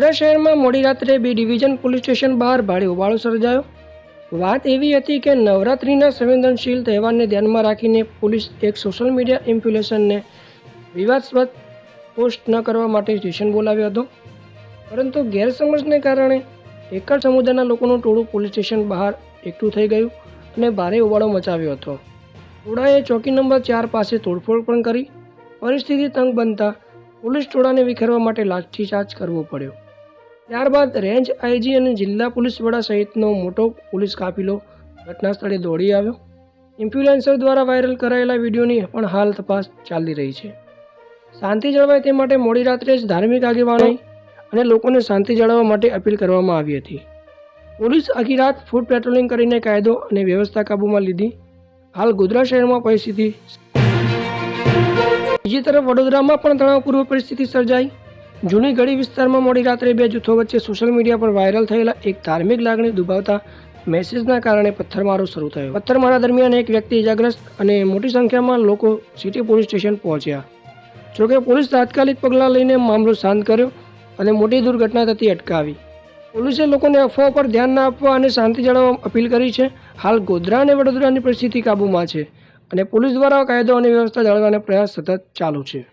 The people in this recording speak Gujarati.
ગોધરા શહેરમાં મોડી રાત્રે બી ડિવિઝન પોલીસ સ્ટેશન બહાર ભારે હોબાળો સર્જાયો. વાત એવી હતી કે નવરાત્રિના સંવેદનશીલ તહેવારને ધ્યાનમાં રાખીને પોલીસ એક સોશિયલ મીડિયા ઇન્ફ્લુએન્સરને વિવાદસ્પદ પોસ્ટ ન કરવા માટે સ્ટેશન બોલાવ્યો હતો. પરંતુ ગેરસમજને કારણે એક જ સમુદાયના લોકોનું ટોળું પોલીસ સ્ટેશન બહાર એકઠું થઈ ગયું અને ભારે હોબાળો મચાવ્યો હતો. ટોળાએ ચોકી નંબર ચાર પાસે તોડફોડ પણ કરી. પરિસ્થિતિ તંગ બનતા પોલીસ ટોળાને વિખેરવા માટે લાઠીચાર્જ કરવો પડ્યો. ત્યારબાદ રેન્જ આઈજી અને જિલ્લા પોલીસ વડા સહિતનો મોટો પોલીસ કાફિલો ઘટના સ્થળે દોડી આવ્યો. ઇન્ફ્લુએન્સર દ્વારા વાયરલ કરાયેલા વિડીયોની પણ હાલ તપાસ ચાલી રહી છે. શાંતિ જળવાય તે માટે મોડી રાત્રે જ ધાર્મિક આગેવાની અને લોકોને શાંતિ જાળવવા માટે અપીલ કરવામાં આવી હતી. પોલીસ આખી રાત ફૂડ પેટ્રોલિંગ કરીને કાયદો અને વ્યવસ્થા કાબૂમાં લીધી. હાલ ગોધરા શહેરમાં પરિસ્થિતિ બીજી તરફ વડોદરામાં પણ તણાવપૂર્વ પરિસ્થિતિ સર્જાઈ. જૂની ગળી વિસ્તારમાં મોડી રાત્રે બે જૂથો વચ્ચે સોશિયલ મીડિયા પર વાયરલ થયેલા એક ધાર્મિક લાગણી દુભાવતા મેસેજના કારણે પથ્થરમારો શરૂ થયો. પથ્થરમારા દરમિયાન એક વ્યક્તિ ઇજાગ્રસ્ત અને મોટી સંખ્યામાં લોકો સિટી પોલીસ સ્ટેશન પહોંચ્યા. જોકે પોલીસ તાત્કાલિક પગલાં લઈને મામલો શાંત કર્યો અને મોટી દુર્ઘટના થતી અટકાવી. પોલીસે લોકોને અફવાઓ પર ધ્યાન ના આપવા અને શાંતિ જાળવવા અપીલ કરી છે. હાલ ગોધરા અને વડોદરાની પરિસ્થિતિ કાબૂમાં છે અને પોલીસ દ્વારા કાયદો અને વ્યવસ્થા જાળવવાનો પ્રયાસ સતત ચાલુ છે.